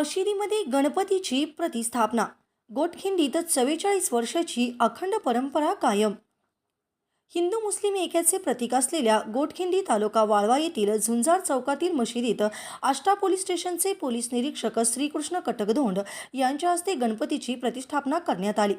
मशिदीमध्ये गणपतीची प्रतिस्थापना. गोटखिंडीत चव्वेचाळीस वर्षाची अखंड परंपरा कायम. हिंदू मुस्लिम ऐक्याचे प्रतीक असलेल्या गोटखिंडी तालुका वाळवा येथील झुंजार चौकातील मशिदीत आष्टा पोलीस स्टेशनचे पोलीस निरीक्षक श्रीकृष्ण कटकधोंड यांच्या हस्ते गणपतीची प्रतिष्ठापना करण्यात आली.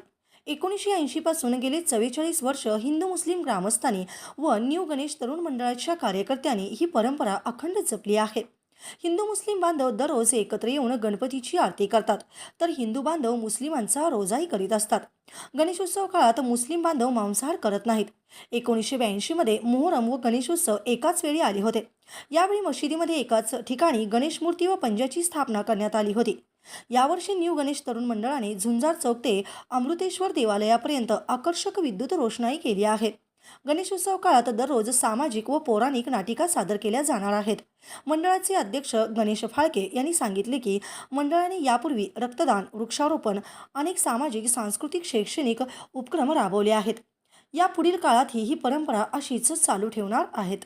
एकोणीसशे ऐंशीपासून गेले चव्वेचाळीस वर्ष हिंदू मुस्लिम ग्रामस्थांनी व न्यू गणेश तरुण मंडळाच्या कार्यकर्त्यांनी ही परंपरा अखंड जपली आहे. हिंदू मुस्लिम बांधव दररोज एकत्र येऊन गणपतीची आरती करतात. तर हिंदू बांधव मुस्लिमांचा रोजाही करीत असतात. गणेशोत्सव काळात मुस्लिम बांधव मांसाहार करत नाहीत. एकोणीसशे ब्याऐंशीमध्ये मोहरम व गणेशोत्सव एकाच वेळी आले होते. यावेळी मशिदीमध्ये एकाच ठिकाणी गणेश मूर्ती व पंजाची स्थापना करण्यात आली होती. यावर्षी न्यू गणेश तरुण मंडळाने झुंजार चौक ते अमृतेश्वर देवालयापर्यंत आकर्षक विद्युत रोषणाई केली आहे. गणेशोत्सव काळात दररोज सामाजिक व पौराणिक नाटिका सादर केल्या जाणार आहेत. मंडळाचे अध्यक्ष गणेश फाळके यांनी सांगितले की मंडळाने यापूर्वी रक्तदान वृक्षारोपण अनेक सामाजिक सांस्कृतिक शैक्षणिक उपक्रम राबवले आहेत. या पुढील काळातही ही परंपरा अशीच चालू ठेवणार आहेत.